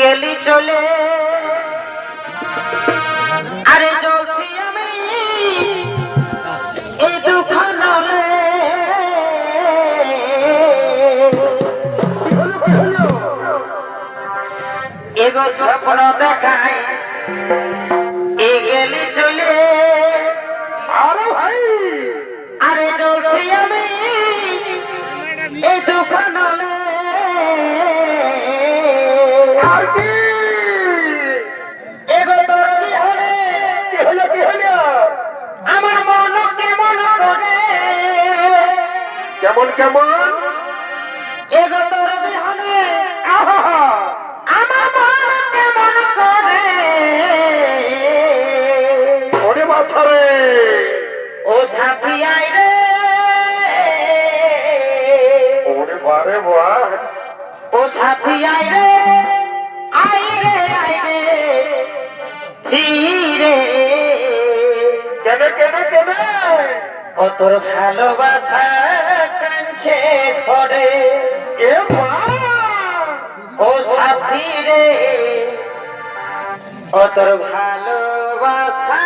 গেলি চলে। আরে জ্বলছি আমি এই দুঃখ নলে এগো স্বপ্ন দেখাই এ গেলি চলে। আরে ভাই। আরে জ্বলছি আমি এই দুঃখ নলে কেমন কেমন? ওরে রে ও সাথী আই রে। ওরে বারে বাহ ও সাথী আই রে আই রে আই রে। ধীরে। কেন কেন কেন? ও তোর ভালোবাসা। কাঁদছে ঘরে। ও সাথী রে ও তোর ভালোবাসা